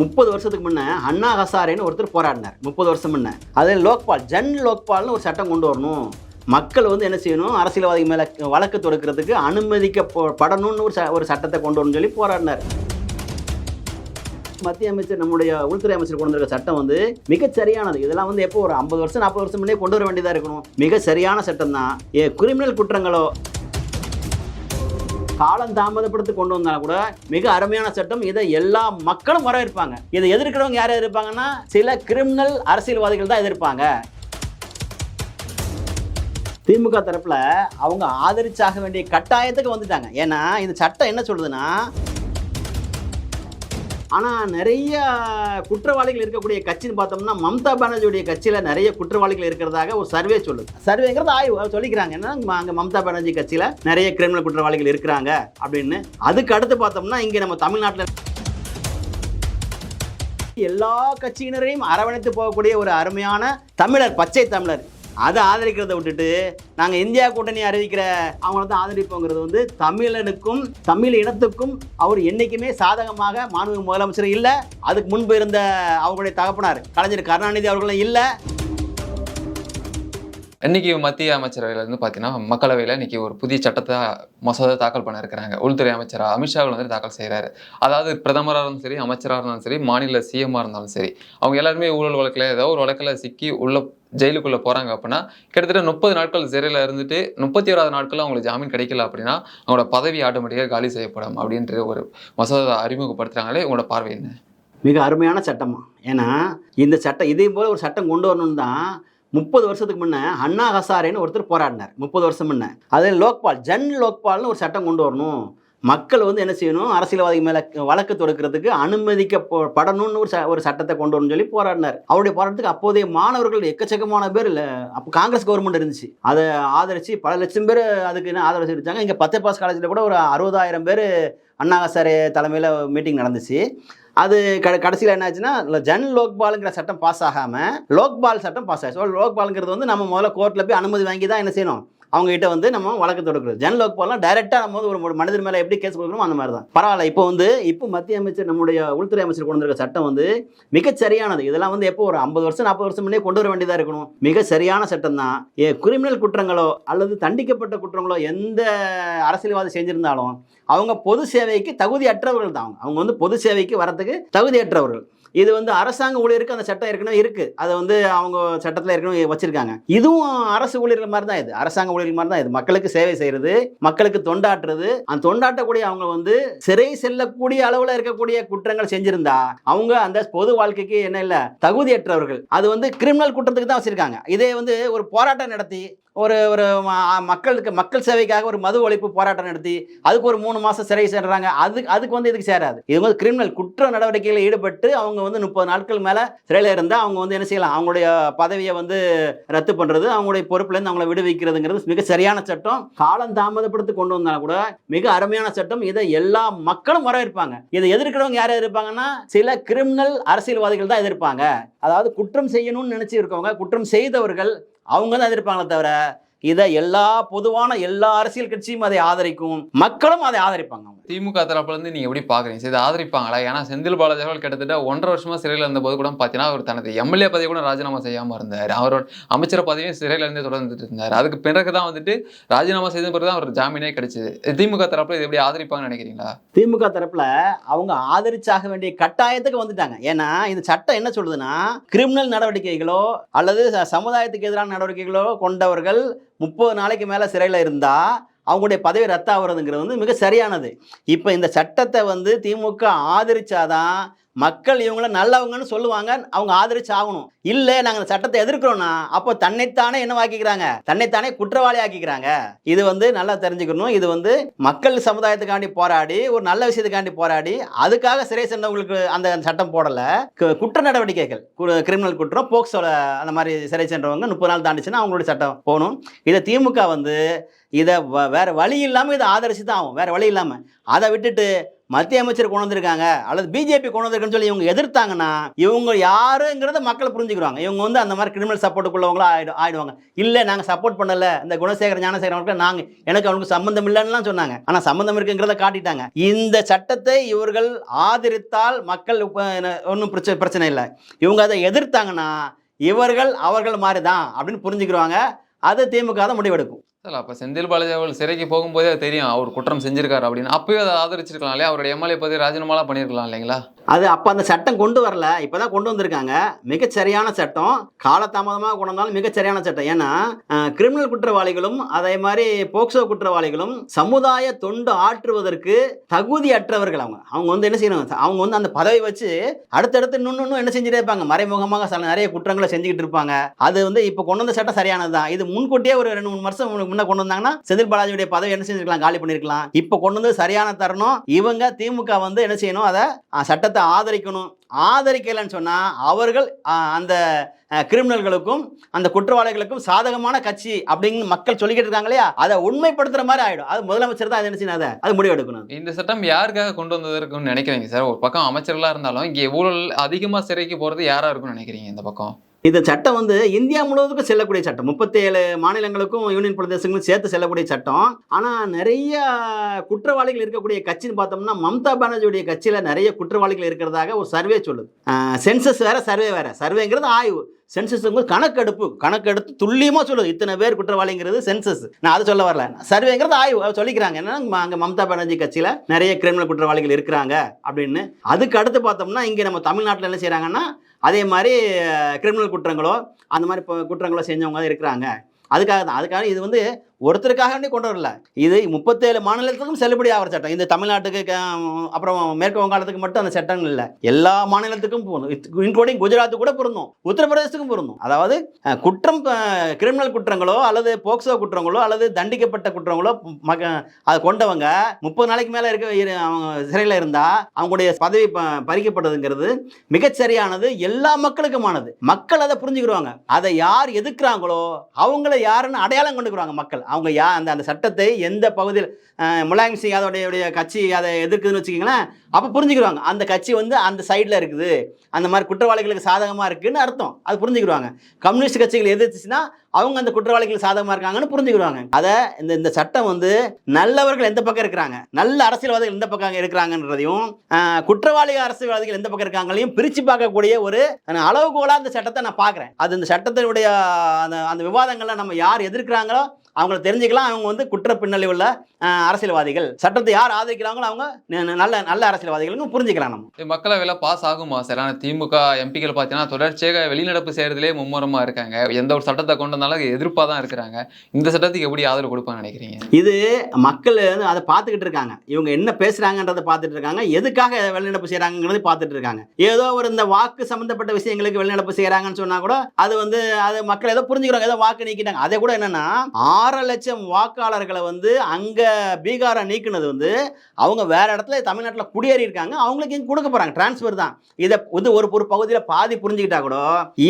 முப்பது வருஷத்துக்கு முன்னே அண்ணா ஹசாரேன்னு ஒருத்தர் போராடினார். முப்பது வருஷம் முன்னே. அது லோக்பால் ஜன் லோக்பால்னு ஒரு சட்டம் கொண்டு வரணும். மக்கள் வந்து என்ன செய்யணும்? அரசியல்வாதி மேலே வழக்கு தொடுக்கிறதுக்கு அனுமதிக்கப்படணும்னு ஒரு ச- ஒரு சட்டத்தை கொண்டு வரணும்னு சொல்லி போராடினார். மத்திய அமைச்சர் நம்முடைய உள்துறை அமைச்சர் கொண்டு வந்திருக்க சட்டம் வந்து மிக சரியானது. இதெல்லாம் வந்து எப்போ ஒரு ஐம்பது வருஷம் நாற்பது வருஷம் முன்னே கொண்டு வர வேண்டியதாக இருக்கணும். மிக சரியான சட்டம் தான் ஏ கிரிமினல் குற்றங்களோ காலம் தாமதப்படுத்தி கொண்டு வந்தாலும் கூட மிக அருமையான சட்டம். இதை எல்லா மக்களும் வரவேற்பாங்க. இதை எதிர்க்கிறவங்க யார் எதிர்ப்பாங்கன்னா சில கிரிமினல் அரசியல்வாதிகள் தான் எதிர்ப்பாங்க. திமுக தரப்புல அவங்க ஆதரிச்சாக வேண்டிய கட்டாயத்துக்கு வந்துட்டாங்க. ஏன்னா இந்த சட்டம் என்ன சொல்லுதுன்னா ஆனால் நிறைய குற்றவாளிகள் இருக்கக்கூடிய கட்சின்னு பார்த்தோம்னா மம்தா பானர்ஜியுடைய கட்சியில் நிறைய குற்றவாளிகள் இருக்கிறதாக ஒரு சர்வே சொல்லுது. சர்வேங்கிறது ஆய்வு சொல்லிக்கிறாங்க. என்ன அங்கே மம்தா பானர்ஜி கட்சியில் நிறைய கிரிமினல் குற்றவாளிகள் இருக்கிறாங்க அப்படின்னு. அதுக்கு அடுத்து பார்த்தோம்னா இங்கே நம்ம தமிழ்நாட்டில் எல்லா கட்சியினரையும் அரவணைத்து போகக்கூடிய ஒரு அருமையான தமிழர் பச்சை தமிழர். அதை ஆதரிக்கிறதை விட்டுட்டு நாங்கள் இந்தியா கூட்டணி அறிவிக்கிற அவங்கள தான் ஆதரிப்போங்கிறது வந்து தமிழனுக்கும் தமிழ் இனத்துக்கும் அவர் என்றைக்குமே சாதகமாக மாண்புமிகு முதலமைச்சர் இல்லை. அதுக்கு முன்பு இருந்த அவங்களுடைய தகப்பனார் கலைஞர் கருணாநிதி அவர்களும் இல்லை. இன்னைக்கு மத்திய அமைச்சரவையில இருந்து பார்த்தீங்கன்னா மக்களவையில் இன்னைக்கு ஒரு புதிய சட்டத்தை மசோதா தாக்கல் பண்ண இருக்கிறாங்க. உள்துறை அமைச்சர் அமித்ஷா வந்து தாக்கல் செய்கிறாரு அதாவது பிரதமராக இருந்தாலும் சரி அமைச்சராக இருந்தாலும் சரி மாநில சிஎம்மாக இருந்தாலும் சரி அவங்க எல்லாருமே ஊழல் வழக்கில் ஏதோ ஒரு வழக்கில் சிக்கி உள்ள ஜெயிலுக்குள்ளே போகிறாங்க அப்படின்னா கிட்டத்தட்ட முப்பது நாட்கள் சிறையில் இருந்துட்டு முப்பத்தி ஓராவது நாட்களில் அவங்களுக்கு ஜாமீன் கிடைக்கல அப்படின்னா அவங்களோட பதவி ஆட்டோமேட்டிக்காக காலி செய்யப்படும் அப்படின்ற ஒரு மசோதா அறிமுகப்படுத்துகிறாங்களே உங்களோட பார்வை என்ன? மிக அருமையான சட்டமாக ஏன்னா இந்த சட்டம் இதே போல் ஒரு சட்டம் கொண்டு வரணும்னு தான் முப்பது வருஷத்துக்கு முன்னே அண்ணா ஹசாரேன்னு ஒருத்தர் போராடினார். முப்பது வருஷம் முன்னே. அது லோக்பால் ஜன் லோக்பால்னு ஒரு சட்டம் கொண்டு வரணும். மக்கள் வந்து என்ன செய்யணும்? அரசியல்வாதி மேலே வழக்கு தொடுக்கிறதுக்கு அனுமதிக்கப்படணும்னு ஒரு ச ஒரு சட்டத்தை கொண்டு வரணும்னு சொல்லி போராடினார். அவருடைய போராட்டத்துக்கு அப்போதைய மாணவர்கள் எக்கச்சக்கமான பேர் இல்லை. அப்போ காங்கிரஸ் கவர்மெண்ட் இருந்துச்சு. அதை ஆதரித்து பல லட்சம் பேர் அதுக்கு என்ன ஆதரவு தெரிவித்தாங்க இங்கே பத்தே பாஸ் காலேஜில் கூட ஒரு அறுபதாயிரம் பேர் அண்ணாசாரே தலைமையில் மீட்டிங் நடந்துச்சு. அது க கடைசியில் என்னாச்சுன்னா ஜன் லோக்பாலுங்கிற சட்டம் பாஸ் ஆகாமல் லோக்பால் சட்டம் பாஸ் ஆச்சு. ஸோ லோக்பாலுங்கிறது வந்து நம்ம முதல்ல கோர்ட்டில் போய் அனுமதி வாங்கி தான் என்ன செய்யணும்? அவங்ககிட்ட வந்து நம்ம வழக்கு தொடுக்கிறது. ஜன லோக்பால்லாம் டைரெக்டாக நம்ம வந்து ஒரு மனிதர் மேலே எப்படி கேஸ் கொடுக்கணுமோ அந்த மாதிரி தான் பரவாயில்ல இப்போ வந்து இப்போ மத்திய அமைச்சர் நம்முடைய உள்துறை அமைச்சர் கொண்டு வந்திருக்க சட்டம் வந்து மிக சரியானது இதெல்லாம் வந்து எப்போ ஒரு ஐம்பது வருஷம் நாற்பது வருஷம் முன்னே கொண்டு வர வேண்டியதாக இருக்கணும். மிக சரியான சட்டம் தான் ஏ கிரிமினல் குற்றங்களோ அல்லது தண்டிக்கப்பட்ட குற்றங்களோ எந்த அரசியல்வாதி செஞ்சிருந்தாலும் அவங்க பொது சேவைக்கு தகுதியற்றவர்கள் தான் அவங்க. அவங்க வந்து பொது சேவைக்கு வரத்துக்கு தகுதியற்றவர்கள். இது வந்து அரசாங்க ஊழியருக்கு அந்த சட்டம் ஏற்கனவே இருக்கு. அதை வந்து அவங்க சட்டத்தில் ஏற்கனவே வச்சிருக்காங்க. இதுவும் அரசு ஊழியர்கள் மாதிரி தான் இது. அரசாங்க ஊழியர்கள் மாதிரி தான் இது. மக்களுக்கு சேவை செய்யறது மக்களுக்கு தொண்டாற்றுறது அந்த தொண்டாட்டக்கூடிய அவங்க வந்து சிறை செல்லக்கூடிய அளவில் இருக்கக்கூடிய குற்றங்கள் செஞ்சிருந்தா அவங்க அந்த பொது வாழ்க்கைக்கு என்ன இல்லை தகுதியற்றவர்கள். அது வந்து கிரிமினல் குற்றத்துக்கு தான் வச்சிருக்காங்க. இதே வந்து ஒரு போராட்டம் நடத்தி ஒரு ஒரு மக்களுக்கு மக்கள் சேவைக்காக ஒரு மது ஒழிப்பு போராட்டம் நடத்தி அதுக்கு ஒரு மூணு மாசம் சிறை சேர்றாங்க. அதுக்கு அதுக்கு வந்து இதுக்கு சேராது? இது வந்து கிரிமினல் குற்ற நடவடிக்கைகளில் ஈடுபட்டு அவங்க வந்து முப்பது நாட்கள் மேல சிறையில் இருந்தால் அவங்க வந்து என்ன செய்யலாம்? அவங்களுடைய பதவியை வந்து ரத்து பண்றது அவங்களுடைய பொறுப்புலேருந்து அவங்கள விடுவிக்கிறதுங்கிறது மிக சரியான சட்டம். காலம் தாமதப்படுத்தி கொண்டு வந்தாலும் கூட மிக அருமையான சட்டம். இதை எல்லா மக்களும் வரவேற்பாங்க. இதை எதிர்க்கிறவங்க யார் எதிர்ப்பாங்கன்னா சில கிரிமினல் அரசியல்வாதிகள் தான் எதிர்ப்பாங்க. அதாவது குற்றம் செய்யணும்னு நினைச்சு இருக்கவங்க குற்றம் செய்தவர்கள் அவங்க தான் எதிர்ப்பாங்களே தவிர இதை எல்லா பொதுவான எல்லா அரசியல் கட்சியும் அதை ஆதரிக்கும். மக்களும் அதை ஆதரிப்பாங்க. திமுக தரப்புல இருந்து நீங்க எப்படி பாக்குறீங்க? சரி இதை ஆதரிப்பாங்களா? ஏன்னா செந்தில் பாலாஜி அவர்கள் கிட்டத்தட்ட ஒன்றரை வருஷமா சிறையில் இருந்தபோது கூட பார்த்தீங்கன்னா அவர் தனது எம்எல்ஏ பதவி கூட ராஜினாமா செய்யாம இருந்தார். அவரோட அமைச்சர் பதவியும் சிறையில இருந்தே தொடர்ந்துட்டு இருந்தார். அதுக்கு பிறகு தான் வந்துட்டு ராஜினாமா செய்த பிறகு தான் அவர் ஜாமீனே கிடைச்சது. திமுக தரப்புல இது எப்படி ஆதரிப்பாங்கன்னு நினைக்கிறீங்களா? திமுக தரப்புல அவங்க ஆதரிச்சாக வேண்டிய கட்டாயத்துக்கு வந்துட்டாங்க. ஏன்னா இந்த சட்டம் என்ன சொல்லுதுன்னா கிரிமினல் நடவடிக்கைகளோ அல்லது சமுதாயத்துக்கு எதிரான நடவடிக்கைகளோ கொண்டவர்கள் முப்பது நாளைக்கு மேலே சிறையில் இருந்தால் அவங்களுடைய பதவி ரத்தாகிறதுங்கிறது வந்து மிக சரியானது இப்போ இந்த சட்டத்தை வந்து திமுக ஆதரிச்சாதான் மக்கள் இவங்கள நல்லவங்கன்னு சொல்லுவாங்க அவங்க ஆதரிச்சு ஆகணும். இல்லை நாங்கள் சட்டத்தை எதிர்க்கிறோம்னா அப்போ தன்னைத்தானே என்னவாக்கிக்கிறாங்க தன்னைத்தானே குற்றவாளி ஆக்கிக்கிறாங்க. இது வந்து நல்லா தெரிஞ்சுக்கணும். இது வந்து மக்கள் சமுதாயத்துக்காண்டி போராடி ஒரு நல்ல விஷயத்துக்காண்டி போராடி அதுக்காக சிறை சென்றவங்களுக்கு அந்த சட்டம் போடலை. கு- குற்ற நடவடிக்கைகள் கு- கிரிமினல் குற்றம் போக்சோல அந்த மாதிரி சிறை சென்றவங்க முப்பது நாள் தாண்டிச்சுன்னா அவங்களுடைய சட்டம் போகணும். இதை திமுக வந்து இதை வ- வேற வழி இல்லாமல் இதை ஆதரிச்சு தான் ஆகும். வேற வழி இல்லாமல் அதை விட்டுட்டு மத்திய அமைச்சர் கொண்டு வந்திருக்காங்க அல்லது பிஜேபி கொண்டு வந்திருக்குன்னு சொல்லி இவங்க எதிர்த்தாங்கன்னா இவங்க யாருங்கிறத மக்கள் புரிஞ்சுக்கிறாங்க. இவங்க வந்து அந்த மாதிரி கிரிமினல் சப்போர்ட்டுக்குள்ளவங்களா ஆயிடு ஆயிடுவாங்க. இல்லை நாங்கள் சப்போர்ட் பண்ணல. இந்த குணசேகர ஞானசேகர் அவர்களுக்கு நாங்கள் எனக்கு அவனுக்கு சம்பந்தம் இல்லைன்னுலாம் சொன்னாங்க. ஆனால் சம்பந்தம் இருக்குங்கிறத காட்டிட்டாங்க. இந்த சட்டத்தை இவர்கள் ஆதரித்தால் மக்கள் ஒன்றும் பிரச்சனை பிரச்சனை இல்லை. இவங்க அதை எதிர்த்தாங்கன்னா இவர்கள் அவர்கள் மாதிரி தான் அப்படின்னு புரிஞ்சுக்கிறாங்க. அது திமுக தான் முடிவெடுக்கும். சார் அப்போ செந்தில் பாலாஜி அவர்கள் சிறைக்கு போகும்போதே தெரியும். அவர் குற்றம் செஞ்சிருக்காரு அப்படின்னு. அப்பயும் அதை ஆதரிச்சிருக்கலாம் இல்லையா? அவருடைய எம்எல்ஏ பதவி ராஜினாமாலாம் பண்ணியிருக்கலாம் இல்லைங்களா? அது அப்போ அந்த சட்டம் கொண்டு வரல. இப்போதான் கொண்டு வந்திருக்காங்க. மிகச்சரியான சட்டம். காலதாமதமாக கொண்டு வந்தாலும் மிகச்சரியான சட்டம். ஏன்னா கிரிமினல் குற்றவாளிகளும் அதே மாதிரி போக்சோ குற்றவாளிகளும் சமுதாய தொண்டு ஆற்றுவதற்கு தகுதியற்றவர்கள் அவங்க. அவங்க வந்து என்ன செய்யணும்? அவங்க வந்து அந்த பதவி வச்சு அடுத்தடுத்து இன்னும் இன்னும் என்ன செஞ்சுட்டே இருப்பாங்க. மறைமுகமாக சில நிறைய குற்றங்களை செஞ்சுக்கிட்டு இருப்பாங்க. அது வந்து இப்போ கொண்டு வந்த சட்டம் சரியானது தான் இது முன்கூட்டியே ஒரு ரெண்டு மூணு வருஷம் முன்ன கொண்டு வந்தாங்கன்னா செந்தில் பாலாஜியுடைய பதவி என்ன செஞ்சிருக்கலாம்? காலி பண்ணிருக்கலாம். இப்போ கொண்டு வந்து சரியான தருணம். இவங்க திமுக வந்து என்ன செய்யணும்? அதை சட்டத்தை ஆதரிக்கணும். ஆதரிக்கலைன்னு சொன்னால் அவர்கள் அந்த கிரிமினல்களுக்கும் அந்த குற்றவாளிகளுக்கும் சாதகமான கட்சி அப்படின்னு மக்கள் சொல்லிக்கிட்டு இருக்காங்க இல்லையா? அதை உண்மைப்படுத்துற மாதிரி ஆயிடும். அது முதலமைச்சர் தான் என்ன செய்யணும் அதை? அது முடிவெடுக்கணும் இந்த சட்டம் யாருக்காக கொண்டு வந்ததற்குன்னு நினைக்கிறீங்க சார்? ஒரு பக்கம் அமைச்சர்களாக இருந்தாலும் இங்கே ஊழல் அதிகமாக சிறைக்கு போகிறது யாராக இருக்கும்னு நினைக்கிறீங்க இந்த பக்கம்? இந்த சட்டம் வந்து இந்தியா முழுவதுக்கும் செல்லக்கூடிய சட்டம். முப்பத்தேழு மாநிலங்களுக்கும் யூனியன் பிரதேசங்களும் சேர்த்து செல்லக்கூடிய சட்டம். ஆனால் நிறைய குற்றவாளிகள் இருக்கக்கூடிய கட்சின்னு பார்த்தோம்னா மம்தா பானர்ஜியுடைய கட்சியில் நிறைய குற்றவாளிகள் இருக்கிறதாக ஒரு சர்வே சொல்லுது. சென்சஸ் வேற சர்வே வேற. சர்வேங்கிறது ஆய்வு. சென்சஸ்ங்கிறது கணக்கெடுப்பு. கணக்கெடுத்து துல்லியமாக சொல்லுது. இத்தனை பேர் குற்றவாளிங்கிறது சென்சஸ். நான் அதை சொல்ல வரல. சர்வேங்கிறது ஆய்வு. சொல்லிக்கிறாங்க. என்னன்னா அங்கே மம்தா பானர்ஜி கட்சியில் நிறைய கிரிமினல் குற்றவாளிகள் இருக்கிறாங்க அப்படின்னு. அதுக்கு அடுத்து பார்த்தோம்னா இங்கே நம்ம தமிழ்நாட்டில் என்ன செய்கிறாங்கன்னா அதே மாதிரி கிரிமினல் குற்றங்களோ அந்த மாதிரி குற்றங்களோ செஞ்சவங்க தான் இருக்கிறாங்க. அதுக்காக தான். அதுக்காக இது வந்து ஒருத்தருக்காக வேண்டி கொண்டு வரல. இது முப்பத்தேழு மாநிலத்துக்கும் செல்லுபடி ஆகிற சட்டம். இந்த தமிழ்நாட்டுக்கு அப்புறம் மேற்கு வங்காளத்துக்கு மட்டும் அந்த சட்டம் இல்லை. எல்லா மாநிலத்துக்கும் பொருந்தும் இன்க்ளூடிங் குஜராத்து கூட பொருந்தும். உத்தரப்பிரதேசத்துக்கும் பொருந்தும். அதாவது குற்றம் கிரிமினல் குற்றங்களோ அல்லது போக்சோ குற்றங்களோ அல்லது தண்டிக்கப்பட்ட குற்றங்களோ மக அதை கொண்டவங்க முப்பது நாளைக்கு மேலே இருக்க அவங்க சிறையில் இருந்தால் அவங்களுடைய பதவி ப- பறிக்கப்படுதுங்கிறது மிகச்சரியானது எல்லா மக்களுக்குமானது. மக்கள் அதை புரிஞ்சுக்கிடுவாங்க. அதை யார் எதிர்க்கிறாங்களோ அவங்கள யாருன்னு அடையாளம் கொண்டுக்கிறாங்க மக்கள். அவங்க யா அந்த அந்த சட்டத்தை எந்த பகுதியில் முலாயம் சிங் யாதவுடைய கட்சி அதை எதிர்க்குதுன்னு வச்சுக்கிங்களேன் அப்போ புரிஞ்சுக்கிடுவாங்க. அந்த கட்சி வந்து அந்த சைடில் இருக்குது. அந்த மாதிரி குற்றவாளிகளுக்கு சாதகமாக இருக்குதுன்னு அர்த்தம். அது புரிஞ்சுக்கிடுவாங்க. கம்யூனிஸ்ட் கட்சிகள் எதிர்த்துச்சுன்னா அவங்க அந்த குற்றவாளிகள் சாதகமாக இருக்காங்கன்னு புரிஞ்சுக்கிடுவாங்க. அதை இந்த இந்த சட்டம் வந்து நல்லவர்கள் எந்த பக்கம் இருக்கிறாங்க? நல்ல அரசியல்வாதிகள் எந்த பக்கம் இருக்கிறாங்கன்றதையும் குற்றவாளி அரசியல்வாதிகள் எந்த பக்கம் இருக்காங்களையும் பிரித்து பார்க்கக்கூடிய ஒரு அளவுகோலாக அந்த சட்டத்தை நான் பார்க்குறேன். அது இந்த சட்டத்தினுடைய அந்த அந்த விவாதங்களில் நம்ம யார் எதிர்க்கிறாங்களோ அவங்கள தெரிஞ்சுக்கலாம். அவங்க வந்து குற்ற பின்னணி உள்ள அரசியல்வாதிகள். சட்டத்தை யார் ஆதரிக்கிறாங்களோ அவங்க நல்ல நல்ல அரசியல்வாதிகளும் புரிஞ்சுக்கலாம் நம்ம. மக்களவையில் பாஸ் ஆகுமா சார்? ஆனால் திமுக எம்பிக்கள் பார்த்தீங்கன்னா தொடர்ச்சியாக வெளிநடப்பு செய்கிறதுலே மும்முரமாக இருக்காங்க. எந்த ஒரு சட்டத்தை கொண்டு வந்தாலும் எதிர்ப்பாக தான் இருக்கிறாங்க. இந்த சட்டத்துக்கு எப்படி ஆதரவு கொடுப்பான்னு நினைக்கிறீங்க? இது மக்கள் வந்து அதை பார்த்துக்கிட்டு இருக்காங்க. இவங்க என்ன பேசுறாங்கன்றதை பார்த்துட்டு இருக்காங்க. எதுக்காக வெளிநடப்பு செய்றாங்கங்கிறது பார்த்துட்டு இருக்காங்க. ஏதோ ஒரு இந்த வாக்கு சம்பந்தப்பட்ட விஷயங்களுக்கு வெளிநடப்பு செய்கிறாங்கன்னு சொன்னா கூட அது வந்து அது மக்கள் ஏதோ புரிஞ்சுக்கிறாங்க ஏதோ வாக்கு நீக்கிட்டாங்க. அதை கூட என்னன்னா ஆறு லட்சம் வாக்காளர்களை வந்து அங்க பீகாரை நீக்கினது வந்து அவங்க வேற இடத்துல தமிழ்நாட்டில் குடியேறி இருக்காங்க. அவங்களுக்கு கொடுக்க போறாங்க. டிரான்ஸ்ஃபர் தான். இதை வந்து ஒரு ஒரு பகுதியில் பாதி புரிஞ்சுக்கிட்டா கூட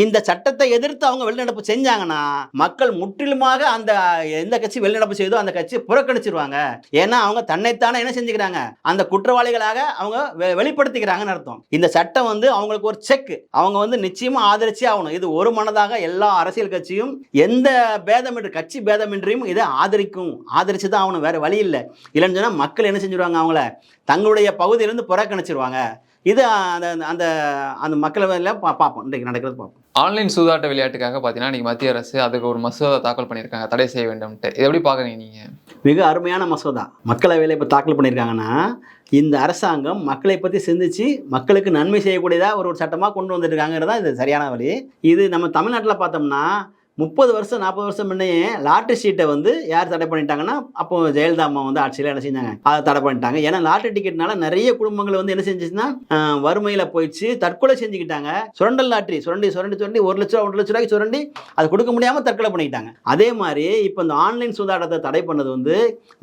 இந்த சட்டத்தை எதிர்த்து அவங்க வெளிநடப்பு செஞ்சாங்கன்னா மக்கள் முற்றிலுமாக அந்த எந்த கட்சி வெளிநடப்பு செய்தோ அந்த கட்சி புறக்கணிச்சிருவாங்க. ஏன்னா அவங்க தன்னைத்தானே என்ன செஞ்சுக்கிறாங்க? அந்த குற்றவாளிகளாக அவங்க வெ- வெளிப்படுத்திக்கிறாங்கன்னு அர்த்தம். இந்த சட்டம் வந்து அவங்களுக்கு ஒரு செக் அவங்க வந்து நிச்சயமா ஆதரிச்சே ஆகணும். இது ஒரு மனதாக எல்லா அரசியல் கட்சியும் எந்த பேதமின்றி கட்சி பேதமின்றியும் இதை ஆதரிக்கும். ஆதரிச்சு தான் ஆகணும். வேற வழி இல்லை. இல்லைன்னு சொன்னா மக்கள் என்ன செஞ்சிருவாங்க அவங்கள? தங்களுடைய பகுதியிலிருந்து புறக்கணிச்சிருவாங்க. இது அந்த அந்த அந்த மக்களவையில் பா பார்ப்போம். இன்றைக்கு நடக்கிறது பார்ப்போம். ஆன்லைன் சூதாட்ட விளையாட்டுக்காக பார்த்தீங்கன்னா இன்னைக்கு மத்திய அரசு அதுக்கு ஒரு மசோதா தாக்கல் பண்ணியிருக்காங்க. தடை செய்ய வேண்டும்ட்டு இதை எப்படி பார்க்குறீங்க நீங்கள் மிக அருமையான மசோதா. மக்களவையில் இப்போ தாக்கல் பண்ணியிருக்காங்கன்னா இந்த அரசாங்கம் மக்களை பற்றி சிந்திச்சு மக்களுக்கு நன்மை செய்யக்கூடியதாக ஒரு ஒரு சட்டமாக கொண்டு வந்துருக்காங்கிறது தான் இது சரியான வழி. இது நம்ம தமிழ்நாட்டில் பார்த்தோம்னா முப்பது வருஷம் நாற்பது வருஷம் முன்னையே லாட்ரி சீட்டை வந்து யார் தடை பண்ணிட்டாங்கன்னா அப்போ ஜெயலலிதா அம்மா வந்து ஆட்சியில் என்ன செஞ்சாங்க? அதை தடை பண்ணிட்டாங்க. ஏன்னா லாட்ரி டிக்கெட்னால நிறைய குடும்பங்கள் வந்து என்ன செஞ்சுச்சுன்னா வறுமையில் போயிடுச்சு தற்கொலை செஞ்சுக்கிட்டாங்க. சுரண்டல் லாட்ரி சுரண்டி சுரண்டி சுரண்டி ஒரு லட்சம் ஒன்று லட்ச ரூபாய்க்கு சுரண்டி அது கொடுக்க முடியாமல் தற்கொலை பண்ணிக்கிட்டாங்க. அதே மாதிரி இப்போ இந்த ஆன்லைன் சூதாட்டத்தை தடை பண்ணது வந்து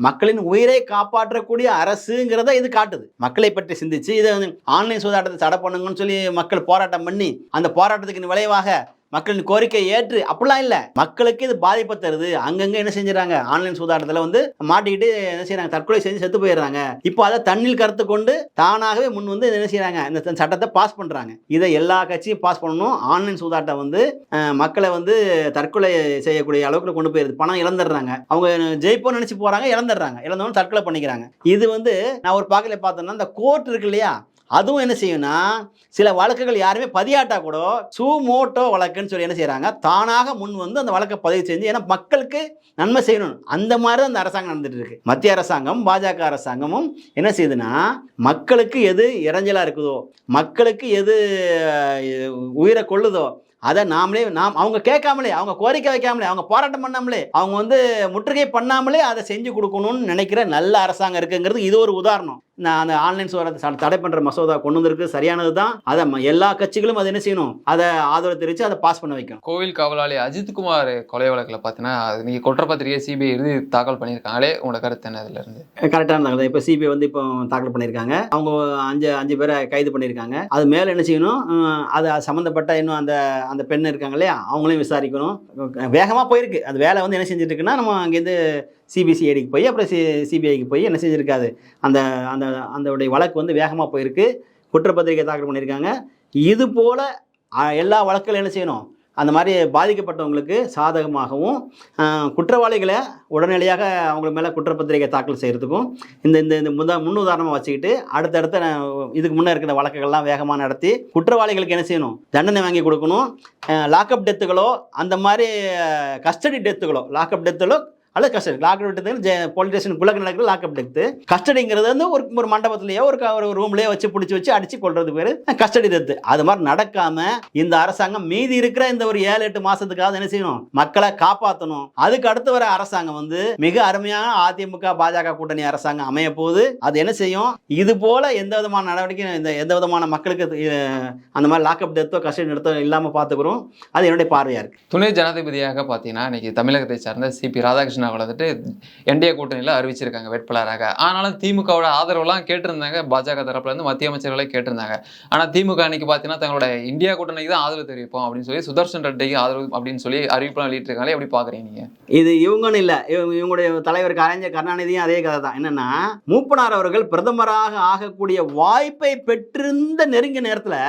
மக்களின் உயிரை காப்பாற்றக்கூடிய அரசுங்கிறத இது காட்டுது. மக்களை பற்றி சிந்திச்சு இதை வந்து ஆன்லைன் சூதாட்டத்தை தடை பண்ணுங்கன்னு சொல்லி மக்கள் போராட்டம் பண்ணி அந்த போராட்டத்துக்கு விளைவாக மக்களின் கோரிக்கை ஏற்று அப்படிலாம் இல்லை. மக்களுக்கு இது பாதிப்பை தருது. அங்கங்கே என்ன செஞ்சுறாங்க? ஆன்லைன் சூதாட்டத்தில் வந்து மாட்டிக்கிட்டு என்ன செய்யறாங்க தற்கொலை செஞ்சு செத்து போயிடுறாங்க. இப்போ அதை தண்ணில் கருத்து கொண்டு தானாகவே முன் வந்து என்ன செய்யறாங்க இந்த சட்டத்தை பாஸ் பண்ணுறாங்க இதை எல்லா கட்சியும் பாஸ் பண்ணணும். ஆன்லைன் சூதாட்டம் வந்து மக்களை வந்து தற்கொலை செய்யக்கூடிய அளவுக்கு கொண்டு போயிருது பணம் இழந்துடுறாங்க. அவங்க ஜெயிப்போம்னு நினச்சி போகிறாங்க இழந்துடுறாங்க. இழந்தவங்க தற்கொலை பண்ணிக்கிறாங்க. இது வந்து நான் ஒரு பார்க்கல பார்த்தோன்னா இந்த கோர்ட் இருக்கு இல்லையா? அதுவும் என்ன செய்யும்னா சில வழக்குகள் யாருமே பதியாட்டா கூட சுமோட்டோ வழக்குன்னு சொல்லி என்ன செய்கிறாங்க தானாக முன் வந்து அந்த வழக்கை பதிவு செஞ்சு ஏன்னா மக்களுக்கு நன்மை செய்யணும். அந்த மாதிரி தான் அந்த அரசாங்கம் நடந்துட்டு இருக்கு. மத்திய அரசாங்கம் பாஜக அரசாங்கமும் என்ன செய்யுதுன்னா மக்களுக்கு எது இறைஞ்சலாக இருக்குதோ மக்களுக்கு எது உயிரை கொள்ளுதோ அதை நாமளே நாம் அவங்க கேட்காமலே அவங்க கோரிக்கை வைக்காமலே அவங்க போராட்டம் பண்ணாமலே அவங்க வந்து முற்றுகை பண்ணாமலே அதை செஞ்சு கொடுக்கணும்னு நினைக்கிற நல்ல அரசாங்கம் இருக்குங்கிறது இது ஒரு உதாரணம். நான் அந்த ஆன்லைன் சோதனை தடை பண்ற மசோதா கொண்டு வந்திருக்கு சரியானது தான். அதை எல்லா கட்சிகளும் அதை என்ன செய்யணும்? அதை ஆதரவு தெரிவித்து அதை பாஸ் பண்ண வைக்கணும். கோவில் காவலாளி அஜித்குமார் கொலை வழக்கில் பார்த்தீங்கன்னா நீங்கள் குற்றப்பத்திரிகை சிபிஐ இறுதி தாக்கல் பண்ணியிருக்காங்களே உங்களோட கருத்து என்ன இதுல இருந்து? கரெக்டாக இருந்தாங்க. இப்போ சிபிஐ வந்து இப்போ தாக்கல் பண்ணியிருக்காங்க. அவங்க அஞ்சு அஞ்சு பேரை கைது பண்ணியிருக்காங்க. அது மேலே என்ன செய்யணும்? அது சம்மந்தப்பட்ட இன்னும் அந்த அந்த பெண் இருக்காங்க இல்லையா அவங்களையும் விசாரிக்கணும். வேகமாக போயிருக்கு. அது வேலை வந்து என்ன செஞ்சுருக்குன்னா நம்ம அங்கேருந்து சிபிசிஐடிக்கு போய் அப்புறம் சி சிபிஐக்கு போய் என்ன செஞ்சுருக்காது. அந்த அந்த அந்தடைய வழக்கு வந்து வேகமாக போயிருக்கு. குற்றப்பத்திரிகை தாக்கல் பண்ணியிருக்காங்க. இது போல் எல்லா வழக்குகளும் என்ன செய்யணும்? அந்த மாதிரி பாதிக்கப்பட்டவங்களுக்கு சாதகமாகவும் குற்றவாளிகளை உடனடியாக அவங்க மேலே குற்றப்பத்திரிகை தாக்கல் செய்கிறதுக்கும் இந்த இந்த இந்த முத முன் உதாரணமாக வச்சுக்கிட்டு அடுத்தடுத்த இதுக்கு முன்னே இருக்கிற வழக்குகள்லாம் வேகமாக நடத்தி குற்றவாளிகளுக்கு என்ன செய்யணும்? தண்டனை வாங்கி கொடுக்கணும். லாக்அப் டெத்துகளோ அந்த மாதிரி கஸ்டடி டெத்துகளோ லாக்அப் டெத்துகளோ அல்லது கஸ்டடி லாக்அப் டெத்து போலீஸ் ஸ்டேஷனுக்குள்ளே நடக்கிற லாக்அப் டெத்து கஸ்டடிங்கிறது வந்து ஒரு ஒரு மண்டபத்திலேயோ ஒரு ஒரு ரூம்லேயோ வச்சு பிடிச்சி வச்சு அடித்து கொள்றது பேர் கஸ்டடி தத்து. அது மாதிரி நடக்காமல் இந்த அரசாங்கம் மீதி இருக்கிற இந்த ஒரு ஏழு எட்டு மாதத்துக்காவது என்ன செய்யணும்? மக்களை காப்பாற்றணும் அதுக்கு அடுத்து வர அரசாங்கம் வந்து மிக அருமையான அதிமுக பாஜக கூட்டணி அரசாங்கம் அமைய போது அது என்ன செய்யும்? இது போல எந்த விதமான நடவடிக்கையும் இந்த எந்த விதமான மக்களுக்கு அந்த மாதிரி லாக்அப் டெத்தோ கஸ்டடி நடத்தோ இல்லாமல் பார்த்துக்கிறோம். அது என்னுடைய பார்வையாக இருக்குது துணை ஜனாதிபதியாக பார்த்தீங்கன்னா இன்னைக்கு தமிழகத்தை சார்ந்த சிபி ராதாகிருஷ்ணன் அவர்கள் வந்துட்டு என்டிஏ கூட்டணியில் அறிவிச்சிருக்காங்க வேட்பாளராக. ஆனாலும் திமுகவோட ஆதரவுலாம் கேட்டிருந்தாங்க. பாஜக தரப்புல இருந்து மத்திய அமைச்சர்களே கேட்டிருந்தாங்க. ஆனால் திமுக அன்னைக்கு பார்த்தீங்கன்னா தங்களோட இந்தியா கூட்டணிக்கு தான் ஆதரவு தெரிவிப்போம் அப்படின்னு சொல்லி சுதர்ஷன் ரெட்டிக்கு ஆதரவு அப்படின்னு சொல்லி அறிவிப்பெல்லாம் வெளியிட்டிருக்காங்களே. எப்படி பார்க்குறீங்க நீங்கள் இது இவங்கன்னு இல்லை. இவங்க இவங்களுடைய தலைவர் கலைஞர் கருணாநிதியும் அதே கதை தான். என்னன்னா மூப்பனார் அவர்கள் பிரதமராக ஆகக்கூடிய வாய்ப்பை பெற்றிருந்த நெருங்கிய நேரத்தில்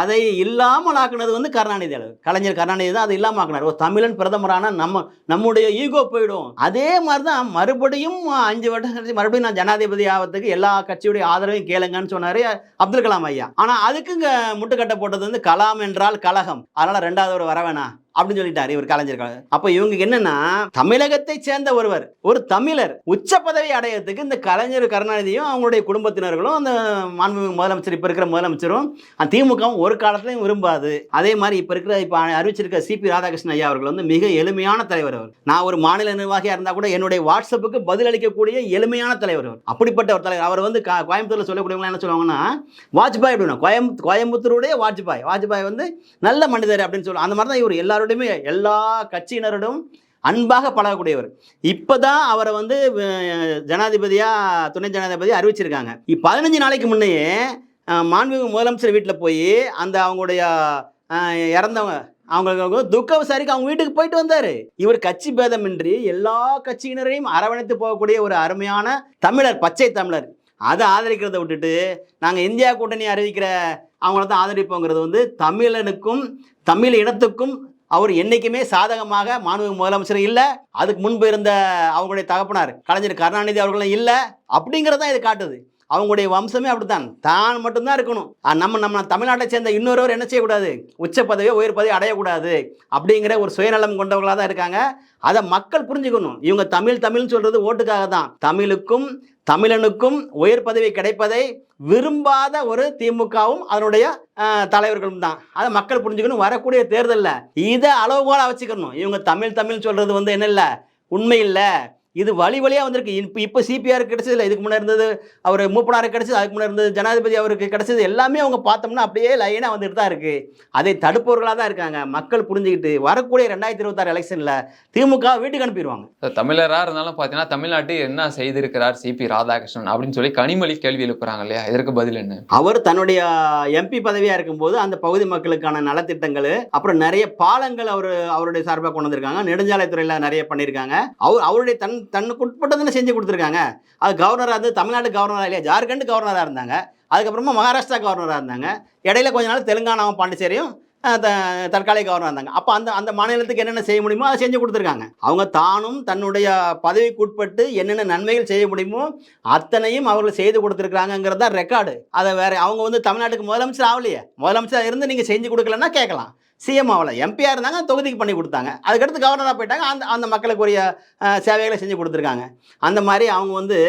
அதை இல்லாமல் ஆக்குனது வந்து கருணாநிதி அளவு. கலைஞர் கருணாநிதி தான் அதை இல்லாமல் ஆக்கினார். ஒரு தமிழன் பிரதமரான நம்ம நம்முடைய ஈகோ போயிடும். அதே மாதிரி தான் மறுபடியும் அஞ்சு வருடம் கழிச்சு மறுபடியும் நான் ஜனாதிபதி ஆகிறதுக்கு எல்லா கட்சியுடைய ஆதரவையும் கேளுங்கன்னு சொன்னார் அப்துல் கலாம் ஐயா. ஆனால் அதுக்கு இங்கே முட்டுக்கட்டை போட்டது வந்து கலாம் என்றால் கலகம் அதனால் ரெண்டாவது ஒரு வர வேணாம். அப்படின்னு சொல்லிட்டாரு இவர் கலைஞர் அப்ப இவங்க என்னன்னா தமிழகத்தை சேர்ந்த ஒருவர் ஒரு தமிழர் உச்ச பதவி அடையறதுக்கு இந்த கலைஞர் கருணாநிதியும் அவங்களுடைய குடும்பத்தினர்களும் அந்த மாண்புமிகு முதலமைச்சர் இப்ப இருக்கிற முதலமைச்சரும் திமுகவும் ஒரு காலத்திலையும் விரும்பாது. அதே மாதிரி இப்ப இருக்கிற இப்ப அறிவிச்சிருக்க சிபி ராதாகிருஷ்ணன் ஐயா அவர்கள் வந்து மிக எளிமையான தலைவர் அவர். நான் ஒரு மாநில நிர்வாகியா இருந்தா கூட என்னுடைய வாட்ஸ்அப்புக்கு பதிலளிக்கக்கூடிய எளிமையான தலைவர் அவர். அப்படிப்பட்ட ஒரு தலைவர். அவர் வந்து கோயம்புத்தூர்ல சொல்லக்கூடியவங்க என்ன சொல்லுவாங்கன்னா வாஜ்பாய் அப்படின்னா கோயம்புத்தூருடைய வாஜ்பாய். வாஜ்பாய் வந்து நல்ல மனிதர் அப்படின்னு சொல்லுவாங்க அந்த மாதிரி தான் இவர் எல்லாரும் எல்லாரோடையுமே எல்லா கட்சியினரோடும் அன்பாக பழகக்கூடியவர். இப்போதான் அவரை வந்து ஜனாதிபதியாக துணை ஜனாதிபதியா அறிவிச்சிருக்காங்க. பதினஞ்சு நாளைக்கு முன்னையே மாண்புமிகு முதலமைச்சர் வீட்டில் போய் அந்த அவங்களுடைய இறந்தவங்க அவங்களுக்கு துக்க விசாரிக்க அவங்க வீட்டுக்கு போயிட்டு வந்தார். இவர் கட்சி பேதமின்றி எல்லா கட்சியினரையும் அரவணைத்து போகக்கூடிய ஒரு அருமையான தமிழர் பச்சை தமிழர். அதை ஆதரிக்கிறத விட்டுட்டு நாங்கள் இந்தியா கூட்டணி அறிவிக்கிற அவங்கள தான் ஆதரிப்போங்கிறது வந்து தமிழனுக்கும் தமிழ் இனத்துக்கும் அவர் என்னைக்குமே சாதகமாக மாண்புமிகு முதலமைச்சர் இல்லை. அதுக்கு முன்பு இருந்த அவங்களுடைய தகப்பனார் கலைஞர் கருணாநிதி அவர்களும் இல்லை அப்படிங்கிறதான் இது காட்டுது. அவங்களுடைய வம்சமே அப்படித்தான். தான் மட்டும்தான் இருக்கணும். நம்ம நம்ம தமிழ்நாட்டை சேர்ந்த இன்னொருவர் என்ன செய்யக்கூடாது? உச்ச பதவியோ உயர் பதவி அடையக்கூடாது அப்படிங்கிற ஒரு சுயநலம் கொண்டவங்களாக தான் இருக்காங்க. அதை மக்கள் புரிஞ்சுக்கணும். இவங்க தமிழ் தமிழ்னு சொல்றது ஓட்டுக்காக தான் தமிழுக்கும் தமிழனுக்கும் உயர் பதவி கிடைப்பதை விரும்பாத ஒரு திமுகவும் அதனுடைய தலைவர்களும் தான். அதை மக்கள் புரிஞ்சுக்கணும். வரக்கூடிய தேர்தலில் இதை அளவுகோலாக வச்சுக்கணும். இவங்க தமிழ் தமிழ் சொல்கிறது வந்து என்ன இல்லை? உண்மை இல்லை. இது வழி வழியாக வந்திருக்கு. இப்போ இப்போ சிபிஆர் கிடைச்சது இல்லை இதுக்கு முன்னே இருந்தது அவர் மூப்பனாருக்கு கிடைச்சது அதுக்கு முன்னே இருந்தது ஜனாதிபதி அவருக்கு கிடைச்சது எல்லாமே அவங்க பார்த்தோம்னா அப்படியே லைனாக வந்துட்டு தான் இருக்குது அதை தடுப்பவர்களாக தான் இருக்காங்க. மக்கள் புரிஞ்சுக்கிட்டு வரக்கூடிய ரெண்டாயிரத்தி இருபத்தாறு எலெக்ஷனில் திமுக வீட்டுக்கு அனுப்பிடுவாங்க. தமிழரா இருந்தாலும் பாத்தீங்கன்னா தமிழ்நாட்டு என்ன செய்திருக்கிறார் சிபி ராதாகிருஷ்ணன் அப்படின்னு சொல்லி கனிமொழி கேள்வி எழுப்புறாங்க இல்லையா? இதற்கு பதில் என்ன? அவர் தன்னுடைய எம்பி பதவியாக இருக்கும்போது அந்த பகுதி மக்களுக்கான நலத்திட்டங்கள் அப்புறம் நிறைய பாலங்கள் அவர் அவருடைய சார்பாக கொண்டு வந்திருக்காங்க. நெடுஞ்சாலைத்துறையில் நிறைய பண்ணியிருக்காங்க. அவர் அவருடைய தன் தன்னுக்கு உட்பட்டதுன்னு செஞ்சு கொடுத்துருக்காங்க. அது கவர்னராக இருந்து தமிழ்நாடு கவர்னராக இல்லையா ஜார்க்கண்ட் கவர்னராக இருந்தாங்க. அதுக்கப்புறமா மகாராஷ்டிரா கவர்னராக இருந்தாங்க. இடையில கொஞ்ச நாள் தெலுங்கானாவும் பாண்டிச்சேரியும் த- தற்காலிக கவர்னர் இருந்தாங்க. அப்போ அந்த அந்த மாநிலத்துக்கு என்னென்ன செய்ய முடியுமோ அதை செஞ்சு கொடுத்துருக்காங்க. அவங்க தானும் தன்னுடைய பதவிக்கு உட்பட்டு என்னென்ன நன்மைகள் செய்ய முடியுமோ அத்தனையும் அவர்கள் செய்து கொடுத்துருக்காங்கிறது தான் ரெக்கார்டு அதை வேற அவங்க வந்து தமிழ்நாட்டுக்கு முதலமைச்சர் ஆகலையே. முதலமைச்சராக இருந்து நீங்கள் செஞ்சு கொடுக்கலன்னா கேட்கலாம். சிஎம் அவளை எம்பியாக இருந்தாங்க தொகுதிக்கு பண்ணி கொடுத்தாங்க. அதுக்கடுத்து கவர்னராக போயிட்டாங்க அந்த அந்த மக்களுக்குரிய சேவைகளை செஞ்சு கொடுத்துருக்காங்க. அந்த மாதிரி அவங்க வந்து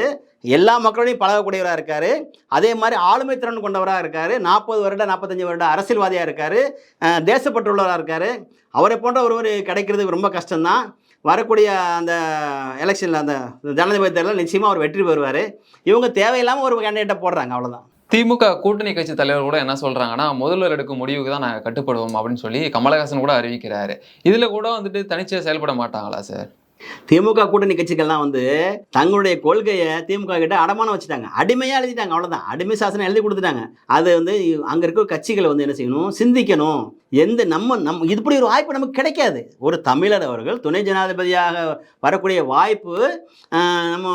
எல்லா மக்களோடையும் பழகக்கூடியவராக இருக்கார். அதே மாதிரி ஆளுமை திறன் கொண்டவராக இருக்கார். நாற்பது வருட நாற்பத்தஞ்சு வருட அரசியல்வாதியாக இருக்கார். தேசப்பற்றுள்ளவராக இருக்கார். அவரை போன்ற ஒருவர் கிடைக்கிறது ரொம்ப கஷ்டம்தான். வரக்கூடிய அந்த எலெக்ஷனில் அந்த ஜனாதிபதி தேர்தலில் நிச்சயமாக அவர் வெற்றி பெறுவார். இவங்க தேவையில்லாமல் ஒரு கேண்டிடேட்டை போடுறாங்க அவ்வளோதான் திமுக கூட்டணி கட்சி தலைவர் கூட என்ன சொல்கிறாங்கன்னா முதல்வர் எடுக்கும் முடிவுக்கு தான் நாங்கள் கட்டுப்படுவோம் அப்படின்னு சொல்லி கமலஹாசன் கூட அறிவிக்கிறாரு. இதில் கூட வந்துட்டு தனிச்சையா செயல்பட மாட்டாங்களா சார்? திமுக கூட்டணி கட்சிகள்லாம் வந்து தங்களுடைய கொள்கையை திமுக கிட்ட அடமானம் வச்சுட்டாங்க. அடிமையாக எழுதிட்டாங்க அவ்வளோதான் அடிமை சாசனம் எழுதி கொடுத்துட்டாங்க. அது வந்து அங்கே இருக்கிற கட்சிகளை வந்து என்ன செய்யணும்? சிந்திக்கணும். எந்த நம்ம நம்ம இப்படி ஒரு வாய்ப்பு நமக்கு கிடைக்காது. ஒரு தமிழர் அவர்கள் துணை ஜனாதிபதியாக வரக்கூடிய வாய்ப்பு நம்ம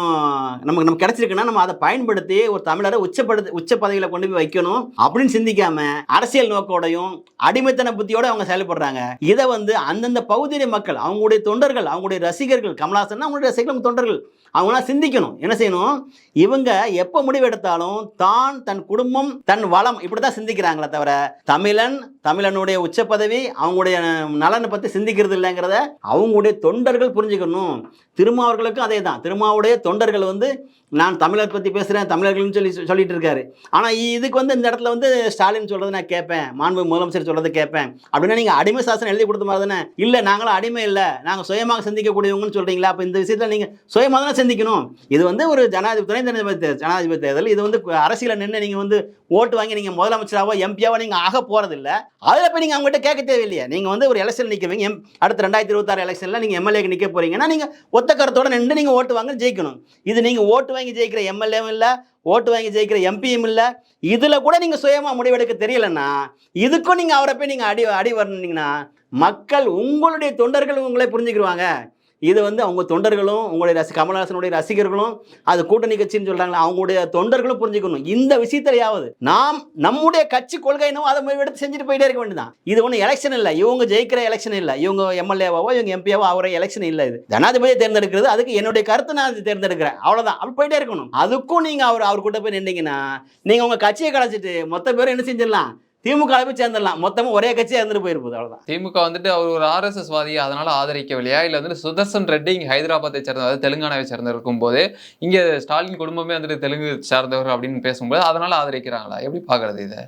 நமக்கு நம்ம கிடைச்சிருக்குன்னா நம்ம அதை பயன்படுத்தி ஒரு தமிழரை உச்சப்படுத்த உச்ச பதவியில் கொண்டு போய் வைக்கணும் அப்படின்னு சிந்திக்காம அரசியல் நோக்கோடையும் அடிமைத்தன புத்தியோட அவங்க செயல்படுறாங்க. இதை வந்து அந்தந்த பகுதியில மக்கள் அவங்களுடைய தொண்டர்கள் அவங்களுடைய ரசிகர்கள் கமலாசன் அவங்களுடைய ரசிகர்கள் தொண்டர்கள் அவங்களாம் சிந்திக்கணும். என்ன செய்யணும்? இவங்க எப்போ முடிவெடுத்தாலும் தான் தன் குடும்பம் தன் வளம் இப்படி தான் சிந்திக்கிறாங்களே தவிர தமிழன் தமிழனுடைய உச்ச பதவி அவங்களுடைய நலனை பற்றி சிந்திக்கிறது இல்லைங்கிறத அவங்களுடைய தொண்டர்கள் புரிஞ்சுக்கணும். திருமாவர்களுக்கும் அதே தான் திருமாவுடைய தொண்டர்கள் வந்து நான் தமிழர் பற்றி பேசுகிறேன் தமிழர்கள்னு சொல்லி சொல்லிட்டு இருக்காரு ஆனால் இதுக்கு வந்து இந்த இடத்துல வந்து ஸ்டாலின் சொல்கிறது நான் கேட்பேன். மாண்பு முதலமைச்சர் சொல்கிறது கேட்பேன். அப்படின்னா நீங்கள் அடிமை சாசனம் எழுதி கொடுத்த மாதிரி தானே? இல்லை நாங்களும் அடிமை இல்லை. நாங்கள் சுயமாக சிந்திக்கக்கூடியவங்கன்னு சொல்கிறீங்களா அப்போ இந்த விஷயத்தில் நீங்கள் சுயமாக தானே சிந்திக்கணும். இது வந்து ஒரு ஜனாதிபதி துணை ஜனாதிபதி ஜனாதிபதி தேர்தல். இது வந்து அரசியலில் நின்று நீங்கள் வந்து ஓட்டு வாங்கி நீங்கள் முதலமைச்சராகவோ எம்பியாவோ நீங்கள் ஆக போகிறதில்ல அதில் போய் நீங்கள் அவங்ககிட்ட கேட்க தேவையில்லையே. நீங்கள் வந்து ஒரு எலெக்ஷன் நிற்குவீங்க எம் அடுத்த ரெண்டாயிரத்தி இருபத்தாறு எலெக்ஷனில் நீங்கள் எம்எல்ஏக்கு நிற்க போகிறீங்கன்னா நீங்கள் ஒத்த கருத்தோட நின்று நீங்கள் ஓட்டு வாங்க ஜெயிக்கணும். இது நீங்கள் ஓட்டு வாங்கி ஜெயிக்கிற எம்எல்ஏவும் இல்லை ஓட்டு வாங்கி ஜெயிக்கிற எம்பியும் இல்லை. இதில் கூட நீங்கள் சுயமாக முடிவெடுக்க தெரியலன்னா இதுக்கும் நீங்கள் அவரை போய் நீங்கள் அடி அடி வரணுங்கன்னா மக்கள் உங்களுடைய தொண்டர்கள் உங்களை புரிஞ்சுக்கிடுவாங்க இது வந்து அவங்க தொண்டர்களும் உங்களுடைய ரசி கமல்ஹாசனுடைய ரசிகர்களும் அது கூட்டணி கட்சின்னு சொல்கிறாங்க அவங்களுடைய தொண்டர்களும் புரிஞ்சுக்கணும். இந்த விஷயத்திலையாவது நாம் நம்முடைய கட்சி கொள்கை என்னவோ அதை எடுத்து செஞ்சுட்டு போயிட்டே இருக்க வேண்டியதான் இது ஒன்றும் எலெக்ஷன் இல்லை. இவங்க ஜெயிக்கிற எலெக்ஷன் இல்லை. இவங்க எம்எல்ஏவாவோ இவங்க எம்பியாவோ அவரை எலெக்ஷன் இல்லை இது. ஜனாதிபதியை தேர்ந்தெடுக்கிறது அதுக்கு என்னுடைய கருத்தை நான் தேர்ந்தெடுக்கிறேன். அவ்வளோதான் அப்படி போயிட்டே இருக்கணும். அதுக்கும் நீங்கள் அவர் அவர் கூட போய் நின்றீங்கன்னா நீங்கள் உங்கள் கட்சியை கலைச்சிட்டு மொத்த பேரும் என்ன செஞ்சிடலாம்? திமுக போய் சேர்ந்துடலாம். மொத்தமா ஒரே கட்சியாக இருந்துட்டு போயிருப்பது அவ்வளோதான் திமுக வந்துட்டு அவர் ஒரு ஆர்எஸ்எஸ் வாதி அதனால ஆதரிக்கவில்லையா? இல்லை வந்துட்டு சுதர்சன் ரெட்டி இங்கே ஹைதராபாத்தை சேர்ந்த அதாவது தெலுங்கானாவை சேர்ந்த இருக்கும்போது இங்கே ஸ்டாலின் குடும்பமே வந்துட்டு தெலுங்கு சார்ந்தவர் அப்படின்னு பேசும்போது அதனால ஆதரிக்கிறாங்களா? எப்படி பார்க்குறது இதை?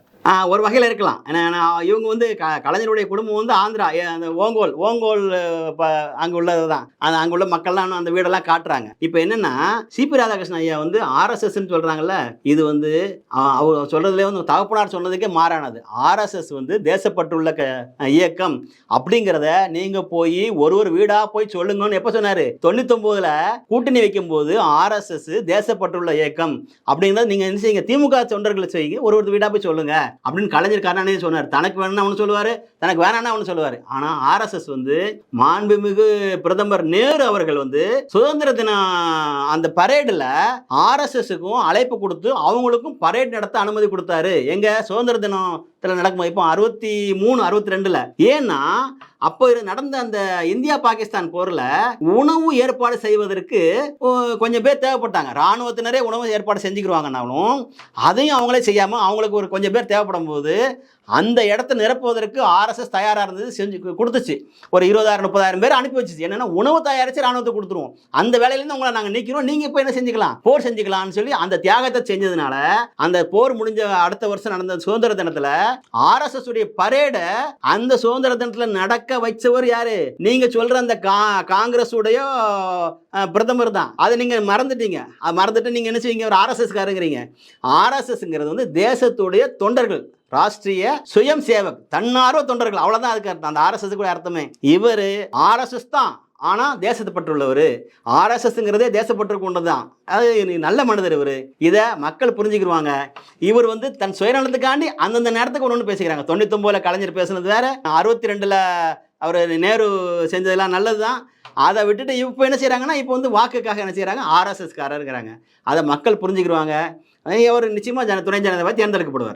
ஒரு வகையில் இருக்கலாம். ஏன்னா நான் இவங்க வந்து க கலைஞருடைய குடும்பம் வந்து ஆந்திரா அந்த ஓங்கோல் ஓங்கோல் இப்போ அங்கே உள்ளது தான் அந்த அங்கே உள்ள மக்கள்லாம் அந்த வீடெல்லாம் காட்டுறாங்க. இப்போ என்னென்னா சிபி ராதாகிருஷ்ணன் ஐயா வந்து ஆர்எஸ்எஸ்ன்னு சொல்கிறாங்கல்ல இது வந்து அவர் சொல்கிறதுலே வந்து தகப்பனார் சொன்னதுக்கே மாறானது. ஆர்எஸ்எஸ் வந்து தேசப்பட்டுள்ள க இயக்கம் அப்படிங்கிறத நீங்கள் போய் ஒரு ஒரு வீடாக போய் சொல்லுங்கன்னு எப்போ சொன்னார்? தொண்ணூத்தொம்போதில் கூட்டணி வைக்கும்போது ஆர்எஸ்எஸ் தேசப்பட்டுள்ள இயக்கம் அப்படிங்கிறத நீங்கள் என்ன செய்யுங்க? திமுக தொண்டர்களை செய்யுங்க. ஒரு ஒரு வீடாக போய் சொல்லுங்கள் அப்படின்னு கலைஞர் கருணாநிதி சொன்னார். தனக்கு வேணும்னா அவனு சொல்லுவார் தனக்கு வேணாம்னா அவனு சொல்லுவார். ஆனால் ஆர்எஸ்எஸ் வந்து மாண்புமிகு பிரதமர் நேரு அவர்கள் வந்து சுதந்திர தின அந்த பரேடில் ஆர்எஸ்எஸ்க்கும் அழைப்பு கொடுத்து அவங்களுக்கும் பரேட் நடத்த அனுமதி கொடுத்தாரு. எங்க? சுதந்திர தினம் இதில் நடக்கும் இப்போ அறுபத்தி மூணு அறுபத்தி ரெண்டில் ஏன்னா அப்போ இரு- நடந்த அந்த இந்தியா பாகிஸ்தான் போரில் உணவு ஏற்பாடு செய்வதற்கு கொஞ்சம் பேர் தேவைப்பட்டாங்க. இராணுவத்தினரே உணவு ஏற்பாடு செஞ்சுக்கிடுவாங்கனாலும் அதையும் அவங்களே செய்யாமல் அவங்களுக்கு ஒரு கொஞ்சம் பேர் தேவைப்படும் போது அந்த இடத்த நிரப்புவதற்கு ஆர்எஸ்எஸ் தயாராக இருந்தது செஞ்சு கொடுத்துச்சு. ஒரு இருபதாயிரம் முப்பதாயிரம் பேர் அனுப்பி வச்சுச்சு. என்னென்னா உணவு தயாரித்து ராணுவத்தை கொடுத்துருவோம். அந்த வேலையிலேருந்து உங்களை நாங்கள் நீக்கிறோம். நீங்கள் இப்போ என்ன செஞ்சுக்கலாம்? போர் செஞ்சுக்கலாம்னு சொல்லி அந்த தியாகத்தை செஞ்சதுனால அந்த போர் முடிஞ்ச அடுத்த வருஷம் நடந்த சுதந்திர தினத்தில் ஆர்எஸ்எஸ் உடைய பரேடை அந்த சுதந்திர தினத்தில் நடக்க வச்சவர் யாரு? நீங்கள் சொல்கிற அந்த கா காங்கிரஸ் உடைய பிரதமர் தான். அதை நீங்கள் மறந்துட்டீங்க. அதை மறந்துட்டு நீங்கள் என்ன செய்வீங்க? ஒரு ஆர்எஸ்எஸ் காரங்கிறீங்க ஆர்எஸ்எஸ்ங்கிறது வந்து தேசத்துடைய தொண்டர்கள். ராஷ்டிரிய சுயம் சேவக் தன்னார்வ தொண்டர்கள். அவ்வளவுதான் அதுக்கு அர்த்தம். அந்த ஆர்எஸ்எஸ் கூட அர்த்தமே. இவர் ஆர்எஸ்எஸ் தான். ஆனால் தேசத்தை பற்றுள்ளவர் ஆர்எஸ்எஸ்ங்கிறதே தேசப்பற்று கொண்டதுதான் அது நல்ல மனிதர் இவர். இதை மக்கள் புரிஞ்சுக்கிடுவாங்க இவர் வந்து தன் சுயநலத்துக்காண்டி அந்தந்த நேரத்துக்கு ஒன்று ஒன்று பேசிக்கிறாங்க. தொண்ணூத்தொம்போதுல கலைஞர் பேசுனது வேற. அறுபத்தி ரெண்டில் அவர் நேரு செஞ்சதெல்லாம் நல்லது தான் அதை விட்டுட்டு இப்போ என்ன செய்கிறாங்கன்னா இப்போ வந்து வாக்குக்காக என்ன செய்கிறாங்க ஆர்எஸ்எஸ்காரருங்கிறாங்க அதை மக்கள் புரிஞ்சுக்கிடுவாங்க அவர் நிச்சயமாக ஜன துணை ஜனதாவை தேர்ந்தெடுக்கப்படுவார்.